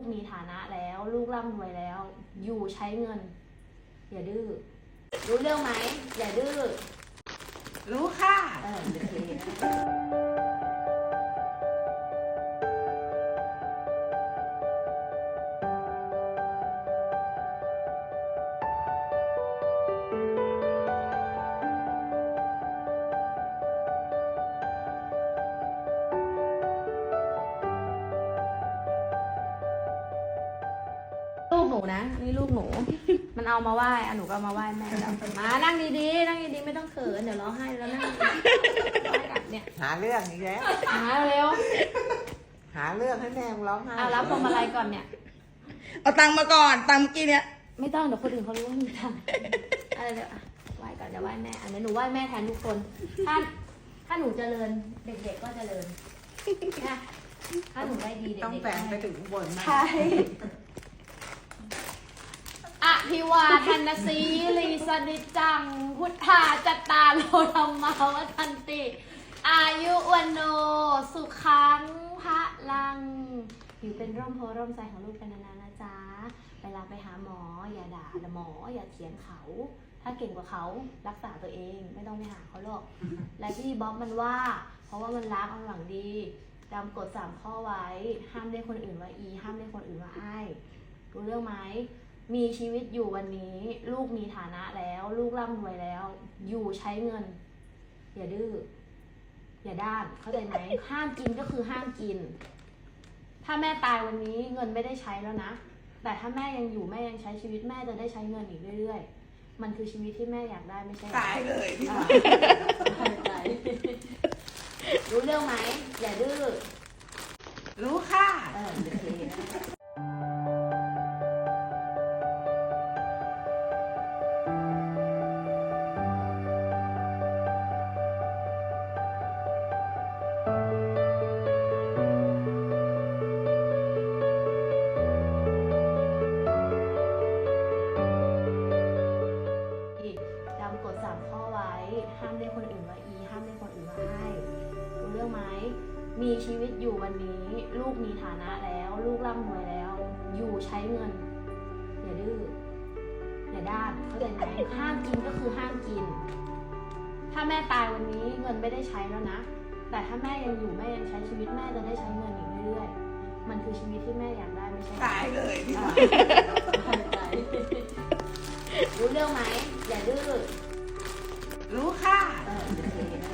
กมีฐานะแล้ว ลูกร่ำรวยแล้ว อยู่ใช้เงิน อย่าดื้อรู้เรื่องไหมอย่าดื้อรู้ค่ะ เออโอเค นูนะ นี่ลูกหนู มันเอามาไหว้อะหนูก็เอามาไหว้แม่แล้วมานั่งดีๆ นั่งดีๆ ไม่ต้องเขิน เดี๋ยวร้องไห้แล้วนั่งดีๆร้องไห้กลับเนี่ยหาเรื่องอีกแล้ว มาเร็วหาเรื่องให้แม่มึงร้องไห้เอารับพวงมาลัยก่อนเนี่ย เอาตังค์มาก่อน ตังค์เมื่อกี้เนี่ยไม่ต้องเดี๋ยวคนอื่นเขารู้ว่ามีทางอะไรเดี๋ยวอะไหว้ก่อนเดี๋ยวไหว้แม่อันนี้หนูไหว้แม่แทนทุกคน ถ้าถ้าหนูเจริญเด็กๆก็เจริญนะถ้าหนูได้ดีเด็กๆต้องแฝงไปถึงข้างบนนะใช่อ ภิวาทนสีลีสนิจัง พุทธาจตารโลธรรมาวัทันติ อายุวันโน สุขังพระลัง อยู่เป็นร่มโพร่มใจของลูกเป็นนานๆนะจ๊ะ เวลาไปหาหมอ อย่าด่าหมอ อย่าเถียงเขา ถ้าเก่งกว่าเขารักษาตัวเองไม่ต้องไปหาเขาหรอก และที่บ๊อบมันว่า เพราะว่ามันรักมันหวังดีจำกฎสามข้อไว้ ห้ามเรียกคนอื่นว่าอี ห้ามเรียกคนอื่นว่าไอรู้เรื่องไหม มีชีวิตอยู่วันนี้ ลูกมีฐานะแล้ว ลูกร่ำรวยแล้ว อยู่ใช้เงิน อย่าดื้ออย่าด้านเข้าใจไหมห้ามกินก็คือห้ามกิน ถ้าแม่ตายวันนี้เงินไม่ได้ใช้แล้วนะ แต่ถ้าแม่ยังอยู่แม่ยังใช้ชีวิตแม่จะได้ใช้เงินอีกเรื่อยๆ มันคือชีวิตที่แม่อยากได้ไม่ใช่เหรอตายเลยอ่าเข้าใจรู้เรื่องไหมอย่าดื้อรู้ค่ะ ห้ามเรียกคนอื่นว่าอีห้ามเรียกคนอื่นว่าไอ้รู้เรื่องไหมมีชีวิตอยู่วันนี้ ลูกมีฐานะแล้ว ลูกร่ำรวยแล้ว อยู่ใช้เงินอย่าดื้ออย่าด้านเข้าใจไหมห้ามกินก็คือห้ามกิน ถ้าแม่ตายวันนี้เงินไม่ได้ใช้แล้วนะ แต่ถ้าแม่ยังอยู่แม่ยังใช้ชีวิตแม่จะได้ใช้เงินอีกเรื่อยๆมันคือชีวิตที่แม่อยากได้ไม่ใช่เหรอตายเลยอ่าเข้าใจรู้เรื่องไหมอย่าดื้อ 卢哈。